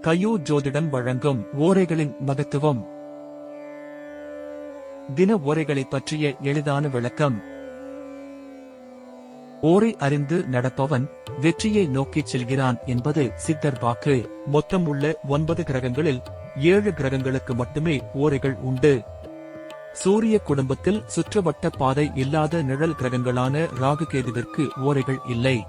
கயூ ஜோதிடம் வழங்கும் ஓரைகளின் மகத்துவம். தின ஓரைகளைப் பற்றிய எளிதான விளக்கம். ஓரை அறிந்து நடப்பவன் வெற்றியை நோக்கிச் செல்கிறான் என்பது சித்தர் வாக்கு. மொத்தம் உள்ள ஒன்பது கிரகங்களில் ஏழு கிரகங்களுக்கு மட்டுமே ஓரைகள் உண்டு. சூரிய குடும்பத்தில் சுற்றுவட்ட பாதை இல்லாத நிழல் கிரகங்களான ராகுகேதுவிற்கு ஓரைகள் இல்லை.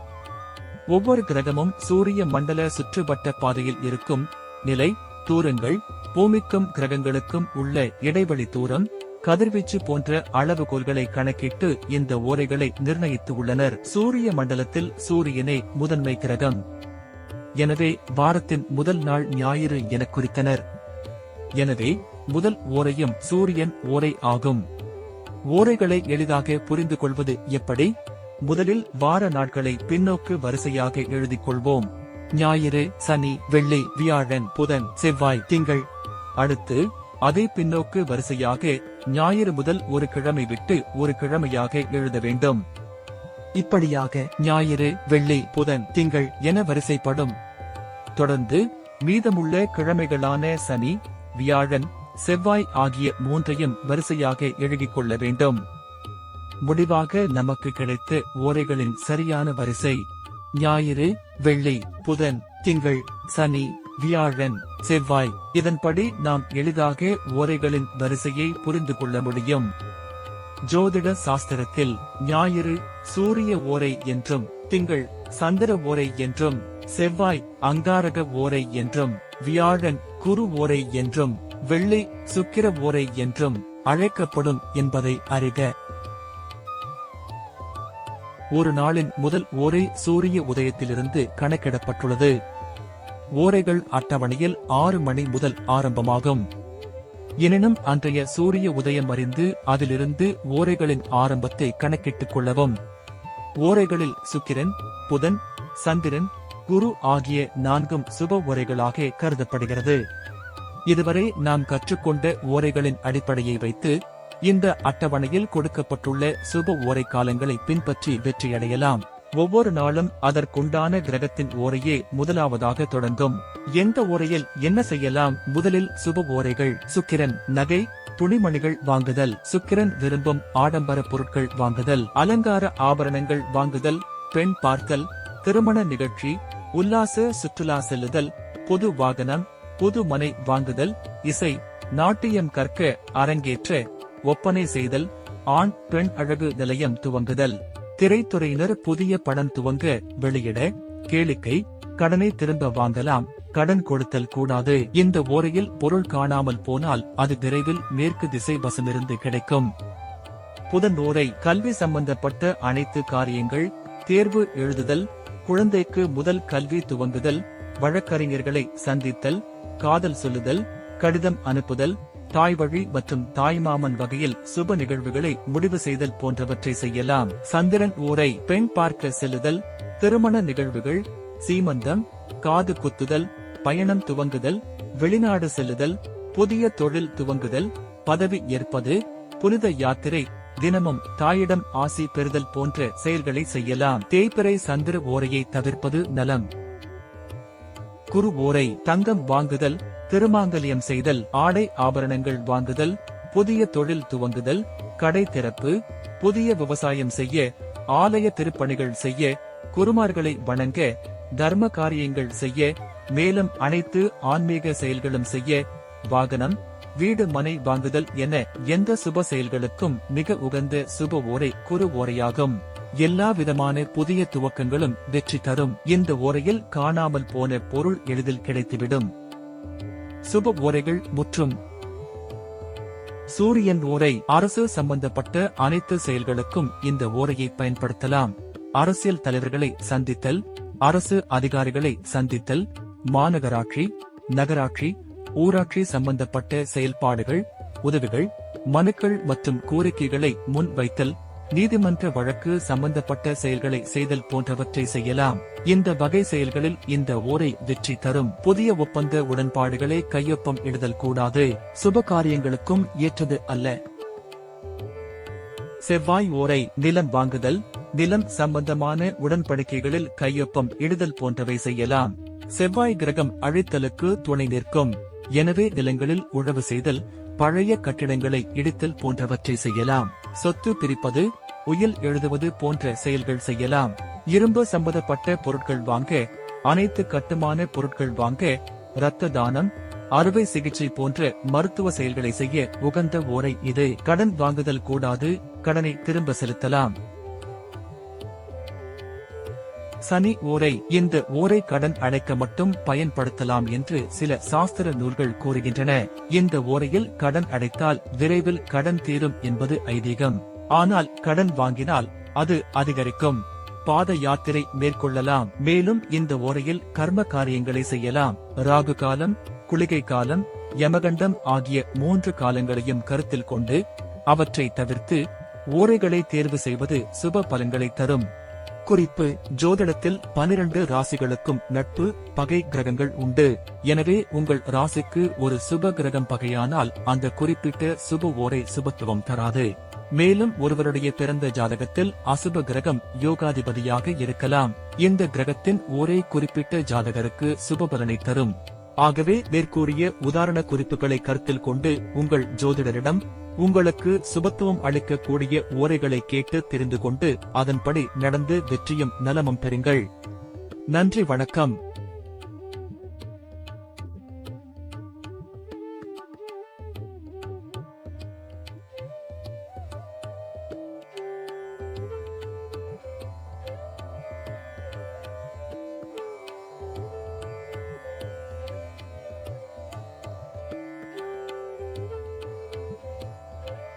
ஒவ்வொரு கிரகமும் சூரிய மண்டல சுற்றுவட்ட பாதையில் இருக்கும் நிலை தூரங்கள் பூமிக்கும் கிரகங்களுக்கும் உள்ள இடைவெளி தூரம் கதிர்வீச்சு போன்ற அளவுகோல்களை கணக்கிட்டு இந்த ஓரைகளை நிர்ணயித்து உள்ளனர். சூரிய மண்டலத்தில் சூரியனே முதன்மை கிரகம். எனவே வாரத்தின் முதல் நாள் ஞாயிறு என குறித்தனர். எனவே முதல் ஓரையும் சூரியன் ஓரை ஆகும். ஓரைகளை எளிதாக புரிந்து கொள்வது எப்படி? முதலில் வார நாட்களை பின்னோக்கு வரிசையாக எழுதிக் கொள்வோம் ஞாயிறு சனி வெள்ளி வியாழன் புதன் செவ்வாய் திங்கள். அடுத்து அதே பின்னோக்கு வரிசையாக ஞாயிறு முதல் ஒரு கிழமை விட்டு ஒரு கிழமையாக எழுத வேண்டும். இப்படியாக ஞாயிறு வெள்ளி புதன் திங்கள் என வரிசைப்படும். தொடர்ந்து மீதமுள்ள கிழமைகளான சனி வியாழன் செவ்வாய் ஆகிய மூன்றையும் வரிசையாக எழுதிக் கொள்ள வேண்டும். முடிவாக நமக்கு கிடைத்த ஓரைகளின் சரியான வரிசை. ஞாயிறு வெள்ளி புதன் திங்கள் சனி வியாழன் செவ்வாய். இதன்படி நாம் எளிதாக ஓரைகளின் வரிசையை புரிந்து கொள்ள முடியும். ஜோதிட சாஸ்திரத்தில் ஞாயிறு சூரிய ஓரை என்றும் திங்கள் சந்திர ஓரை என்றும் செவ்வாய் அங்காரக ஓரை என்றும் வியாழன் குரு ஓரை என்றும் வெள்ளி சுக்கிர ஓரை என்றும் அழைக்கப்படும் என்பதை அறிக. ஒரு நாளின் முதல் ஓரை சூரிய உதயத்திலிருந்து கணக்கிடப்பட்டுள்ளது. ஓரைகள் அட்டவணையில் ஆறு மணி முதல் ஆரம்பமாகும். எனினும் அன்றைய சூரிய உதயம் அறிந்து அதிலிருந்து ஓரைகளின் ஆரம்பத்தை கணக்கிட்டுக் கொள்ளவும். ஓரைகளில் சுக்கிரன் புதன் சந்திரன் குரு ஆகிய நான்கும் சுப ஓரைகளாக கருதப்படுகிறது. இதுவரை நாம் கற்றுக்கொண்ட ஓரைகளின் அடிப்படையை வைத்து இந்த அட்டவணையில் கொடுக்கப்பட்டுள்ள சுப ஓரை காலங்களை பின்பற்றி வெற்றியடையலாம். ஒவ்வொரு நாளும் அதற்குண்டான கிரகத்தின் ஓரையே முதலாவதாக தொடங்கும். எந்த ஓரையில் என்ன செய்யலாம்? முதலில் சுப ஓரைகள் சுக்கிரன் நகை துணிமணிகள் வாங்குதல் சுக்கிரன் விரும்பும் ஆடம்பர பொருட்கள் வாங்குதல் அலங்கார ஆபரணங்கள் வாங்குதல் பெண் பார்த்தல் திருமண நிகழ்ச்சி உல்லாச சுற்றுலா செல்லுதல் பொது வாகனம் புது மனை வாங்குதல் இசை நாட்டியம் கற்க அரங்கேற்ற ஒப்பனை செய்தல் ஆண் பெண் அழகு நிலையம் துவங்குதல். திரைத்துறையினர் புதிய படம் துவங்க வெளியிட கேளிக்கை கடனை திரும்ப வாங்கலாம் கடன் கொடுத்தல் கூடாது. இந்த ஓரையில் பொருள் காணாமல் போனால் அது விரைவில் மேற்கு திசை வசமிருந்து கிடைக்கும். புதன் கல்வி சம்பந்தப்பட்ட அனைத்து காரியங்கள் தேர்வு எழுதுதல் குழந்தைக்கு முதல் கல்வி துவங்குதல் வழக்கறிஞர்களை சந்தித்தல் காதல் சொல்லுதல் கடிதம் அனுப்புதல் தாய் வழி மற்றும் தாய்மாமன் வகையில் சுப நிகழ்வுகளை முடிவு செய்தல் போன்றவற்றை செய்யலாம். சந்திரன் ஊரை பெண் பார்க்க செல்லுதல் திருமண நிகழ்வுகள் சீமந்தம் காது குத்துதல் பயணம் துவங்குதல் வெளிநாடு செல்லுதல் புதிய தொழில் துவங்குதல் பதவி ஏற்பது புனித யாத்திரை தினமும் தாயிடம் ஆசி பெறுதல் போன்ற செயல்களை செய்யலாம். தேய்பிறை சந்திர ஓரையை தவிர்ப்பது நலம். குரு ஓரை தங்கம் வாங்குதல் திருமாங்கல்யம் செய்தல் ஆடை ஆபரணங்கள் வாங்குதல் புதிய தொழில் துவங்குதல் கடை திறப்பு புதிய விவசாயம் செய்ய ஆலய திருப்பணிகள் செய்ய குருமார்களை வணங்க தர்ம காரியங்கள் செய்ய மேலும் அனைத்து ஆன்மீக செயல்களும் செய்ய வாகனம் வீடு மனை வாங்குதல் என எந்த சுப செயல்களுக்கும் மிக உகந்த சுப ஓரை குரு ஓரையாகும் எல்லா விதமான புதிய துவக்கங்களும் வெற்றி தரும். இந்த ஓரையில் காணாமல் போன பொருள் எளிதில் கிடைத்துவிடும். சுப ஓரைகள் முற்றும். சூரியன் ஓரை அரசு சம்பந்தப்பட்ட அனைத்து செயல்களுக்கும் இந்த ஓரையை பயன்படுத்தலாம். அரசியல் தலைவர்களை சந்தித்தல் அரசு அதிகாரிகளை சந்தித்தல் மாநகராட்சி நகராட்சி ஊராட்சி சம்பந்தப்பட்ட செயல்பாடுகள் உதவிகள் மனுக்கள் மற்றும் கோரிக்கைகளை முன் வைத்தல் நீதிமன்ற வழக்கு சம்பந்தப்பட்ட செயல்களை செய்தல் போன்றவற்றை செய்யலாம். இந்த வகை செயல்களில் இந்த ஓரை வெற்றி தரும். புதிய ஒப்பந்த உடன்பாடுகளை கையொப்பம் இடுதல் கூடாது. சுப காரியங்களுக்கும் ஏற்றது அல்ல. செவ்வாய் ஓரை நிலம் வாங்குதல் நிலம் சம்பந்தமான உடன்படிக்கைகளில் கையொப்பம் இடுதல் போன்றவை செய்யலாம். செவ்வாய் கிரகம் அழித்தலுக்கு துணை நிற்கும். எனவே நிலங்களில் உழவு செய்தல் பழைய கட்டிடங்களை இடித்தல் போன்றவற்றை செய்யலாம். சொத்து பிரிப்பது உயில் எழுதுவது போன்ற செயல்கள் செய்யலாம். இரும்பு சம்பந்தப்பட்ட பொருட்கள் வாங்க அனைத்து கட்டுமான பொருட்கள் வாங்க இரத்த தானம் அறுவை சிகிச்சை போன்ற மருத்துவ செயல்களை செய்ய உகந்த ஓரை இது. கடன் வாங்குதல் கூடாது கடனை திரும்ப செலுத்தலாம். சனி ஓரை இந்த ஓரை கடன் அடைக்க மட்டும் பயன்படுத்தலாம் என்று சில சாஸ்திர நூல்கள் கூறுகின்றன. இந்த ஓரையில் கடன் அடைத்தால் விரைவில் கடன் தீரும் என்பது ஐதீகம். ஆனால் கடன் வாங்கினால் அது அதிகரிக்கும். பாத யாத்திரை மேற்கொள்ளலாம். மேலும் இந்த ஓரையில் கர்ம காரியங்களை செய்யலாம். ராகு காலம் குளிகை காலம் யமகண்டம் ஆகிய மூன்று காலங்களையும் கருத்தில் கொண்டு அவற்றை தவிர்த்து ஓரைகளை தேர்வு செய்வது சுப பலன்களை தரும். குறிப்பு ஜோதிடத்தில் பனிரெண்டு ராசிகளுக்கும் நட்பு பகை கிரகங்கள் உண்டு. எனவே உங்கள் ராசிக்கு ஒரு சுப கிரகம் பகையானால் அந்த குறிப்பிட்ட சுப ஓரை சுபத்துவம் தராது. மேலும் ஒருவருடைய பிறந்த ஜாதகத்தில் அசுப கிரகம் யோகாதிபதியாக இருக்கலாம். இந்த கிரகத்தின் ஒரே குறிப்பிட்ட ஜாதகருக்கு சுப பலனை தரும். ஆகவே மேற்கூறிய உதாரண குறிப்புகளை கருத்தில் கொண்டு உங்கள் ஜோதிடரிடம் உங்களுக்கு சுபத்துவம் அளிக்கக்கூடிய ஓரைகளை கேட்டு தெரிந்து கொண்டு அதன்படி நடந்து வெற்றியும் நலமும் பெறுங்கள். நன்றி வணக்கம்.